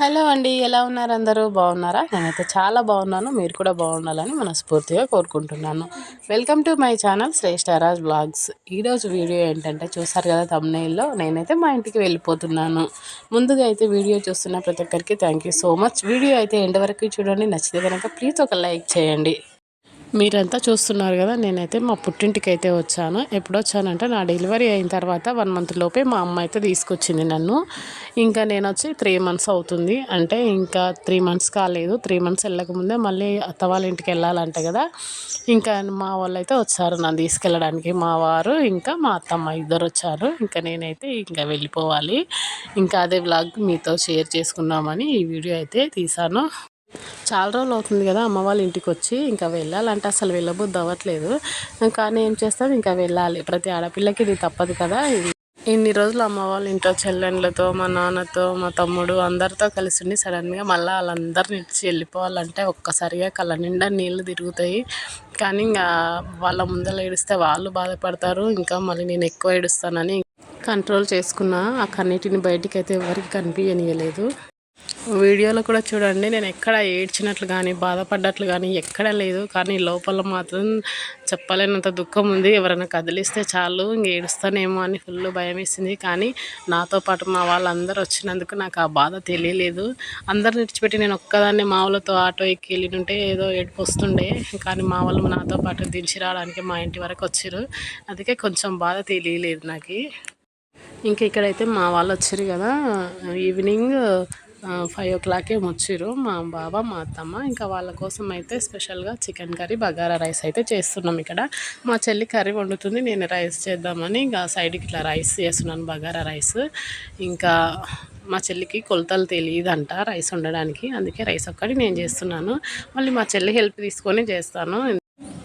Hello అండి ఎలా ఉన్నారు అందరూ? బాగున్నారా? నేనైతే చాలా బాగున్నాను మీరు కూడా బాగుండాలని మనస్ఫూర్తిగా కోరుకుంటున్నాను. Welcome to my channel Shreshtaraj vlogs ఈరోజు వీడియో ఏంటంటే చూసారు కదా తమ్నేల్లో నేనైతే మా ఇంటికి వెళ్ళిపోతున్నాను. ముందుగా అయితే వీడియో చూస్తున్న ప్రతి ఒక్కరికి థ్యాంక్ సో మచ్ వీడియో అయితే ఎండ్ వరకు చూడండి నచ్చితే కనుక ప్లీజ్ ఒక లైక్ చేయండి. మీరంతా చూస్తున్నారు కదా నేనైతే మా పుట్టింటికి అయితే వచ్చాను. ఎప్పుడు వచ్చానంటే నా డెలివరీ అయిన తర్వాత వన్ మంత్ లోపే మా అమ్మ అయితే తీసుకొచ్చింది నన్ను. ఇంకా నేను వచ్చి త్రీ మంత్స్ అవుతుంది. అంటే ఇంకా త్రీ మంత్స్ కాలేదు. త్రీ మంత్స్ వెళ్ళకముందే మళ్ళీ అత్త వాళ్ళ ఇంటికి వెళ్ళాలంటే కదా. ఇంకా మా వాళ్ళు అయితే వచ్చారు నన్ను తీసుకెళ్ళడానికి. మా వారు ఇంకా మా అత్తమ్మ ఇద్దరు వచ్చారు. ఇంకా నేనైతే ఇంకా వెళ్ళిపోవాలి. ఇంకా అదే బ్లాగ్ మీతో షేర్ చేసుకుందామని ఈ వీడియో అయితే తీసాను చాలా రోజులు అవుతుంది కదా అమ్మ వాళ్ళ ఇంటికి వచ్చి ఇంకా వెళ్ళాలంటే అసలు వెళ్ళబుద్ధి అవ్వట్లేదు. కానీ ఏం చేస్తాం ఇంకా వెళ్ళాలి. ప్రతి ఆడపిల్లకి ఇది తప్పదు కదా. ఇన్ని రోజులు అమ్మ వాళ్ళ ఇంట్లో చెల్లెళ్ళతో మా నాన్నతో మా తమ్ముడు అందరితో కలిసి ఉండి సడన్గా మళ్ళీ వాళ్ళందరిని ఇచ్చి వెళ్ళిపోవాలంటే ఒక్కసారిగా కళ్ళ నిండా నీళ్ళు తిరుగుతాయి. కానీ ఇంకా వాళ్ళ ముందర ఏడిస్తే వాళ్ళు బాధపడతారు. ఇంకా మళ్ళీ నేను ఎక్కువ ఏడుస్తానని కంట్రోల్ చేసుకున్న. ఆ కన్నిటిని బయటికి అయితే ఎవరికి కనిపించనియలేదు వీడియోలో కూడా చూడండి నేను ఎక్కడ ఏడ్చినట్లు కానీ బాధపడ్డట్లు కానీ ఎక్కడ లేదు. కానీ లోపల మాత్రం చెప్పలేనంత దుఃఖం ఉంది. ఎవరైనా కదిలిస్తే చాలు ఇంక ఏడుస్తానేమో అని ఫుల్ భయం వేసింది. కానీ నాతో పాటు మా వాళ్ళందరూ వచ్చినందుకు నాకు ఆ బాధ తెలియలేదు. అందరు విడిచిపెట్టి నేను ఒక్కదాన్ని మా వాళ్ళతో ఆటో ఎక్కి వెళ్ళినుంటే ఏదో ఏడుపు వస్తుండే. కానీ మా వాళ్ళు నాతో పాటు దించి రావడానికి మా ఇంటి వరకు వచ్చారు అందుకే కొంచెం బాధ తెలియలేదు నాకు. ఇంకా ఇక్కడైతే మా వాళ్ళు వచ్చారు కదా ఈవినింగ్ ఫైవ్ ఓ క్లాకే వచ్చిర్రు. మా బాబా మా అత్తమ్మ ఇంకా వాళ్ళ కోసం అయితే స్పెషల్గా చికెన్ కర్రీ బగారా రైస్ అయితే చేస్తున్నాం ఇక్కడ. మా చెల్లి కర్రీ వండుతుంది నేను రైస్ చేద్దామని ఇంకా సైడ్కి ఇట్లా రైస్ చేస్తున్నాను బగారా రైస్. ఇంకా మా చెల్లికి కొలతలు తెలియదంట రైస్ వండడానికి అందుకే రైస్ ఒక్కటి నేను చేస్తున్నాను. మళ్ళీ మా చెల్లి హెల్ప్ తీసుకొని చేస్తాను.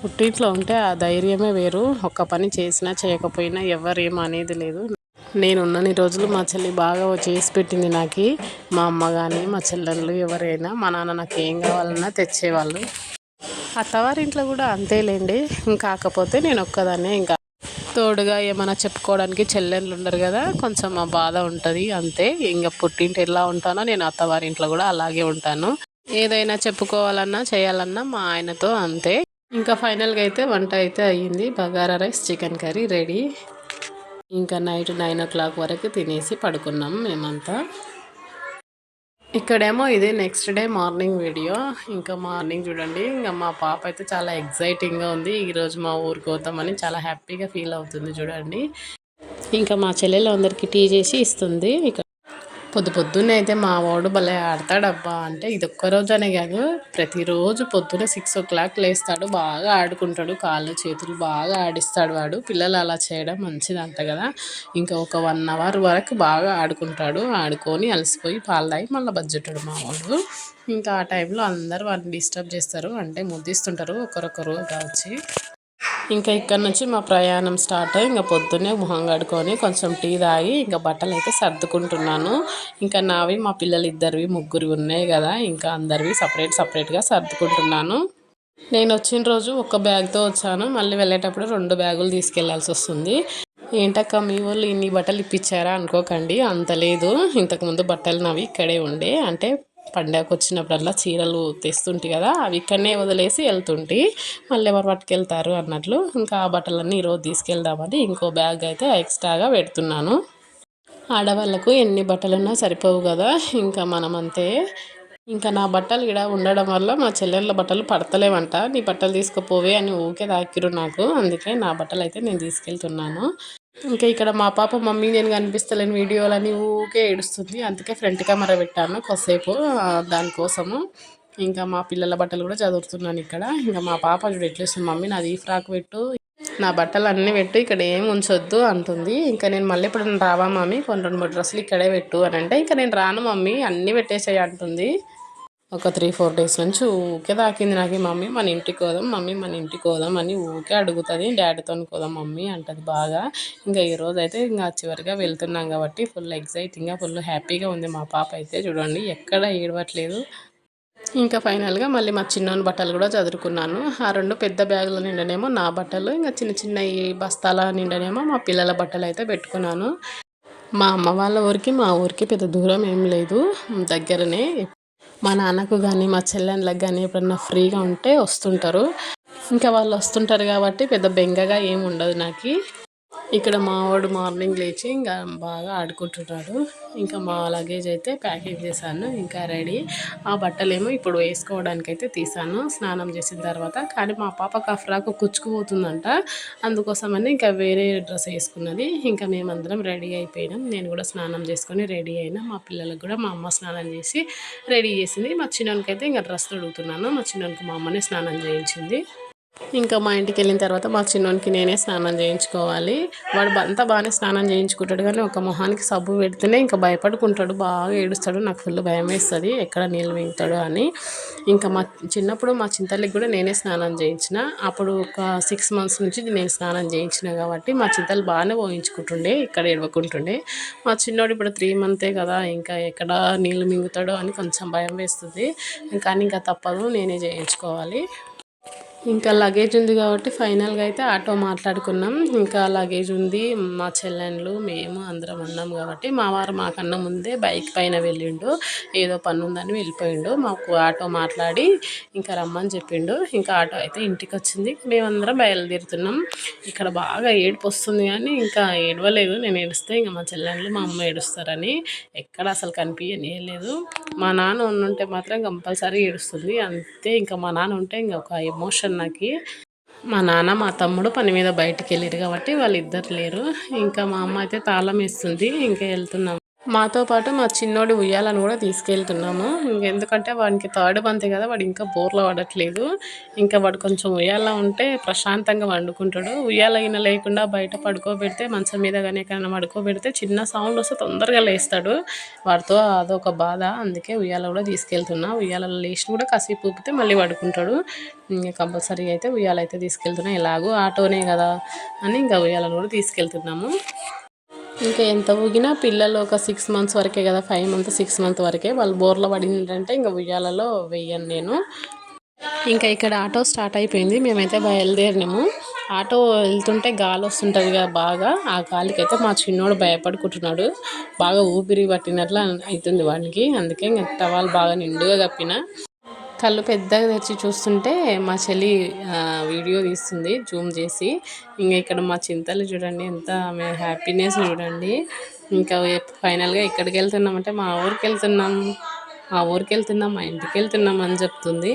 పుట్టింట్లో ఉంటే ఆ ధైర్యమే వేరు ఒక్క పని చేసినా చేయకపోయినా ఎవరేం అనేది లేదు. నేను ఉన్నన్ని రోజులు మా చెల్లి బాగా చేసి పెట్టింది నాకు. మా అమ్మ కానీ మా చెల్లెళ్ళు ఎవరైనా మా నాన్న నాకు ఏం కావాలన్నా తెచ్చేవాళ్ళు. అత్తవారింట్లో కూడా అంతేలేండి. కాకపోతే నేను ఒక్కదాన్నే ఇంకా. తోడుగా ఏమైనా చెప్పుకోవడానికి చెల్లెళ్ళు ఉండరు కదా. కొంచెం మా బాధ ఉంటుంది అంతే. ఇంకా పుట్టింటి ఎలా ఉంటానో నేను అత్తవారింట్లో కూడా అలాగే ఉంటాను. ఏదైనా చెప్పుకోవాలన్నా చేయాలన్నా మా ఆయనతో అంతే. ఇంకా ఫైనల్గా అయితే వంట అయితే అయ్యింది. Bagara rice chicken curry ready. ఇంకా నైట్ నైన్ ఓ క్లాక్ వరకు తినేసి పడుకున్నాం మేమంతా. ఇక్కడేమో ఇది నెక్స్ట్ డే మార్నింగ్ వీడియో. ఇంకా మార్నింగ్ చూడండి ఇంకా మా పాప అయితే చాలా ఎగ్జైటింగ్గా ఉంది. ఈరోజు మా ఊరికి పోతామని చాలా హ్యాపీగా ఫీల్ అవుతుంది చూడండి. ఇంకా మా చెల్లెలు అందరికీ టీ చేసి ఇస్తుంది. ఇక పొద్దు పొద్దున్నే అయితే మా వాడు భలే ఆడతాడబ్బా. అంటే ఇది ఒక్క రోజనే కాదు ప్రతిరోజు పొద్దున సిక్స్ ఓ క్లాక్ లేస్తాడు బాగా ఆడుకుంటాడు కాళ్ళు చేతులు బాగా ఆడిస్తాడు వాడు. పిల్లలు అలా చేయడం మంచిదంట కదా. ఇంకా ఒక వన్ అవర్ వరకు బాగా ఆడుకుంటాడు ఆడుకొని అలసిపోయి పాలు తాగి మళ్ళీ బజ్జుంటాడు మా వాడు. ఇంకా ఆ టైంలో అందరూ వాడిని డిస్టర్బ్ చేస్తారు అంటే ముద్దిస్తుంటారు ఒకరొకరు వచ్చి. ఇంకా ఇక్కడ నుంచి మా ప్రయాణం స్టార్ట్ అయ్యి ఇంకా పొద్దున్నే మొహం కడుకొని కొంచెం టీ తాగి ఇంకా బట్టలు అయితే సర్దుకుంటున్నాను. ఇంకా నావి మా పిల్లలు ఇద్దరివి ముగ్గురు ఉన్నాయి కదా ఇంకా అందరివి సపరేట్ సపరేట్గా సర్దుకుంటున్నాను. నేను వచ్చిన రోజు ఒక బ్యాగ్తో వచ్చాను. మళ్ళీ వెళ్ళేటప్పుడు రెండు బ్యాగులు తీసుకెళ్ళాల్సి వస్తుంది. ఏంటక్క మీ వాళ్ళు ఇన్ని బట్టలు ఇప్పించారా? అనుకోకండి అంత లేదు. ఇంతకుముందు బట్టలు నావి ఇక్కడే ఉండే. అంటే పండగకు వచ్చినప్పుడల్లా చీరలు తెస్తుంటే కదా అవి ఇక్కడనే వదిలేసి వెళ్తుంటే. మళ్ళీ ఎవరు పట్టుకెళ్తారు అన్నట్లు ఇంకా ఆ బట్టలన్నీ ఈరోజు తీసుకెళ్దామని ఇంకో బ్యాగ్ అయితే ఎక్స్ట్రాగా పెడుతున్నాను. ఆడవాళ్ళకు ఎన్ని బట్టలున్నా సరిపోవు కదా ఇంకా మనమంతే. ఇంకా నా బట్టలు ఇక్కడ ఉండడం వల్ల మా చెల్లెళ్ళ బట్టలు పడతలేవంట. నీ బట్టలు తీసుకుపోవే అని ఊకే తాకిరు నాకు అందుకే నా బట్టలు అయితే నేను తీసుకెళ్తున్నాను. ఇంకా ఇక్కడ మా పాప మమ్మీ నేను కనిపిస్తలేని వీడియోలని ఊకే ఏడుస్తుంది. అందుకే ఫ్రంట్ కెమెరా పెట్టాను కొద్దిసేపు దానికోసము. ఇంకా మా పిల్లల బట్టలు కూడా చదువుతున్నాను ఇక్కడ. ఇంకా మా పాప చూడు ఎట్లేస్తుంది మమ్మీ నాది ఈ ఫ్రాక్ పెట్టు నా బట్టలు అన్నీ పెట్టు ఇక్కడ ఏం ఉంచొద్దు అంటుంది. ఇంకా నేను మళ్ళీ ఇప్పుడు రావా మమ్మీ? కొన్ని రెండు మూడు డ్రెస్సులు ఇక్కడే పెట్టు అని అంటే ఇంకా నేను రాను మమ్మీ అన్నీ పెట్టేసాయి అంటుంది. ఒక త్రీ ఫోర్ డేస్ నుంచి ఊకే తాకింది నాకు మమ్మీ మన ఇంటికి పోదాం మమ్మీ మన ఇంటికి పోదాం అని ఊకే అడుగుతుంది. డాడీతో పోదాం మమ్మీ అంటది బాగా. ఇంకా ఈరోజు అయితే ఇంకా చివరిగా వెళ్తున్నాం కాబట్టి ఫుల్ ఎగ్జైటింగ్గా ఫుల్ హ్యాపీగా ఉంది మా పాప అయితే. చూడండి ఎక్కడ ఏడవట్లేదు. ఇంకా ఫైనల్గా మళ్ళీ మా చిన్న బట్టలు కూడా చదువుకున్నాను ఆ రెండు పెద్ద బ్యాగుల నిండనేమో నా బట్టలు ఇంకా చిన్న చిన్న ఈ బస్తాల నిండనేమో మా పిల్లల బట్టలు అయితే పెట్టుకున్నాను. మా అమ్మ వాళ్ళ ఊరికి మా ఊరికి పెద్ద దూరం ఏం లేదు. దగ్గరనే మా నాన్నకు కానీ మా చెల్లెళ్ళకి కానీ ఎప్పుడన్నా ఫ్రీగా ఉంటే వస్తుంటారు. ఇంకా వాళ్ళు వస్తుంటారు కాబట్టి పెద్ద బెంగగా ఏమి ఉండదు నాకు. ఇక్కడ మా వాడు మార్నింగ్ లేచి ఇంకా బాగా ఆడుకుంటున్నాడు. ఇంకా మా లగేజ్ అయితే ప్యాకింగ్ చేశాను ఇంకా రెడీ. ఆ బట్టలేమో ఇప్పుడు వేసుకోవడానికి అయితే తీసాను స్నానం చేసిన తర్వాత. కానీ మా పాపకు ఆ ఫ్రాక్ కుచ్చుకుపోతుందంట. అందుకోసమని ఇంకా వేరే డ్రెస్ వేసుకున్నది. ఇంకా మేమందరం రెడీ అయిపోయినాం. నేను కూడా స్నానం చేసుకొని రెడీ అయినా మా పిల్లలకు కూడా మా అమ్మ స్నానం చేసి రెడీ చేసింది. మా చిన్నోనికి అయితే ఇంకా డ్రెస్ అడుగుతున్నాను. మా చిన్నోనికి మా అమ్మనే స్నానం చేయించింది. ఇంకా మా ఇంటికి వెళ్ళిన తర్వాత మా చిన్నోనికి నేనే స్నానం చేయించుకోవాలి. వాడు అంతా బాగానే స్నానం చేయించుకుంటాడు కానీ ఒక మొహానికి సబ్బు పెడితేనే ఇంకా భయపడుకుంటాడు బాగా ఏడుస్తాడు నాకు ఫుల్ భయం వేస్తుంది ఎక్కడ నీళ్ళు మింగుతాడు అని. ఇంకా మా చిన్నప్పుడు మా చింతల్లికి కూడా నేనే స్నానం చేయించిన. అప్పుడు ఒక సిక్స్ మంత్స్ నుంచి నేను స్నానం చేయించిన కాబట్టి మా చింతలు బాగానే పోయించుకుంటుండే ఇక్కడ ఎడవకుంటుండే మా చిన్నోడు ఇప్పుడు త్రీ మంతే కదా ఇంకా ఎక్కడ నీళ్ళు మింగుతాడో అని కొంచెం భయం వేస్తుంది. కానీ ఇంకా తప్పదు నేనే చేయించుకోవాలి. ఇంకా లగేజ్ ఉంది కాబట్టి ఫైనల్గా అయితే ఆటో మాట్లాడుకున్నాం. ఇంకా లగేజ్ ఉంది. మా చెల్లెళ్ళు మేము అందరం ఉన్నాం కాబట్టి మా వారు మాకన్నా ముందే బైక్ పైన వెళ్ళిండు. ఏదో పని ఉందని వెళ్ళిపోయిండు. మాకు ఆటో మాట్లాడి ఇంకా రమ్మని చెప్పిండు. ఇంకా ఆటో అయితే ఇంటికి వచ్చింది. మేమందరం బయలుదేరుతున్నాం. ఇక్కడ బాగా ఏడుపు వస్తుంది కానీ ఇంకా ఏడవలేదు. నేను ఏడుస్తే ఇంకా మా చెల్లెళ్ళు మా అమ్మ ఏడుస్తారని ఎక్కడ అసలు కనిపించలేదు. మా నాన్న ఉంటే మాత్రం కంపల్సరీ ఏడుస్తుంది. అంతే ఇంకా మా నాన్న ఉంటే ఇంకా ఒక ఎమోషన్ నాకు మా నాన్న మా తమ్ముడు పని మీద బయటికి వెళ్ళారు కాబట్టి వాళ్ళు ఇద్దరు లేరు. ఇంకా మా అమ్మ అయితే తాళం వేస్తుంది ఇంకా వెళ్తున్నాం. మాతో పాటు మా చిన్నోడి ఉయ్యాలను కూడా తీసుకెళ్తున్నాము. ఎందుకంటే వాడికి థర్డ్ మంత్ కదా వాడు ఇంకా బోర్లో పడట్లేదు ఇంకా వాడు కొంచెం ఉయ్యాల ఉంటే ప్రశాంతంగా వండుకుంటాడు. ఉయ్యాల అయినా లేకుండా బయట పడుకోబెడితే మంచం మీద కానీ ఎక్కడైనా పడుకోబెడితే చిన్న సౌండ్ వస్తే తొందరగా లేస్తాడు. వాడితో అదొక బాధ. అందుకే ఉయ్యాల కూడా తీసుకెళ్తున్నా. ఉయ్యాలలో లేచి కూడా కసిపు ఊపితే మళ్ళీ పడుకుంటాడు. ఇంకా కంపల్సరీ అయితే ఉయ్యాల అయితే తీసుకెళ్తున్నా. ఎలాగో ఆటోనే కదా అని ఇంకా ఉయ్యాలను కూడా తీసుకెళ్తున్నాము. ఇంకా ఎంత ఊగినా పిల్లలు ఒక సిక్స్ మంత్స్ వరకే కదా ఫైవ్ మంత్ సిక్స్ మంత్ వరకే వాళ్ళు బోర్లో పడిందంటే ఇంకా ఉయ్యాలలో వెయ్యను నేను. ఇంకా ఇక్కడ ఆటో స్టార్ట్ అయిపోయింది. మేమైతే బయలుదేరినాము. ఆటో వెళ్తుంటే గాలి వస్తుంటుంది కదా బాగా. ఆ గాలికి అయితే మా చిన్నోడు భయపడుకుంటున్నాడు. బాగా ఊపిరి పట్టినట్లు అవుతుంది వాడికి అందుకే ఇంకా టవాల్ బాగా నిండుగా కప్పిన. కళ్ళు పెద్దగా తెరిచి చూస్తుంటే మా చెల్లి వీడియో తీస్తుంది జూమ్ చేసి. ఇంకా ఇక్కడ మా చింతలు చూడండి ఎంత హ్యాపీనెస్ చూడండి. ఇంకా ఫైనల్గా ఎక్కడికి వెళ్తున్నామంటే మా ఊరికి వెళ్తున్నాం. మా ఊరికి వెళ్తున్నాం మా ఇంటికి వెళ్తున్నాం అని చెప్తుంది.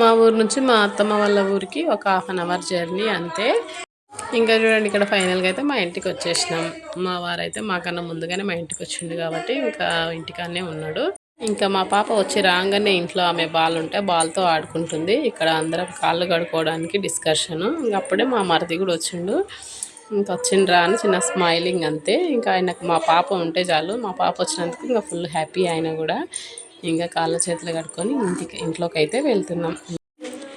మా ఊరు నుంచి మా అత్తమ్మ వాళ్ళ ఊరికి ఒక హాఫ్ అన్ అవర్ జర్నీ అంతే. ఇంకా చూడండి ఇక్కడ ఫైనల్గా అయితే మా ఇంటికి వచ్చేసినాం. మా వారైతే మాకన్నా ముందుగానే మా ఇంటికి వచ్చిండు కాబట్టి ఇంకా ఇంటికానే ఉన్నాడు. ఇంకా మా పాప వచ్చి రాగానే ఇంట్లో ఆమె బాల్ ఉంటే బాల్తో ఆడుకుంటుంది. ఇక్కడ అందరం కాళ్ళు కడుక్కోవడానికి ఇంకా అప్పుడే మా మరిది కూడా వచ్చిండు. ఇంకా వచ్చిండ్రా అని చిన్న స్మైలింగ్ అంతే. ఇంకా ఆయనకు మా పాప ఉంటే చాలు. మా పాప వచ్చినందుకు ఇంకా ఫుల్ హ్యాపీ ఆయన కూడా. ఇంకా కాళ్ళ చేతులు కడుక్కొని ఇంటికి ఇంట్లోకి అయితే వెళ్తున్నాం.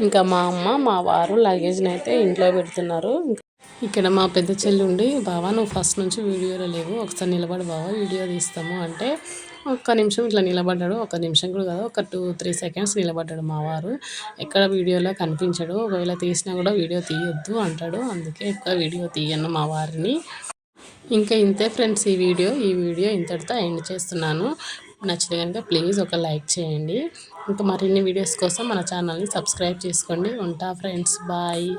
ఇంకా మా అమ్మ మా వారు లగేజ్ని అయితే ఇంట్లో పెడుతున్నారు. ఇక్కడ మా పెద్ద చెల్లి ఉండి బావా నువ్వు ఫస్ట్ నుంచి వీడియోలో లేవు. ఒకసారి నిలబడి బావా వీడియో తీస్తాము. అంటే ఒక్క నిమిషం ఇట్లా నిలబడ్డాడు ఒక నిమిషం కూడా కాదు ఒక టూ త్రీ సెకండ్స్ నిలబడ్డాడు మా వారు. ఎక్కడ వీడియోలో కనిపించడు ఒకవేళ తీసినా కూడా వీడియో తీయొద్దు అంటాడు అందుకే ఎక్కువ వీడియో తీయను మా వారిని. ఇంకా ఇంతే ఫ్రెండ్స్ ఈ వీడియో ఈ వీడియో ఇంతటితో ఎండ్ చేస్తున్నాను. నచ్చితే కనుక ప్లీజ్ ఒక లైక్ చేయండి. ఇంకా మరిన్ని వీడియోస్ కోసం మన ఛానల్ని సబ్స్క్రైబ్ చేసుకోండి. ఉంటా ఫ్రెండ్స్ బాయ్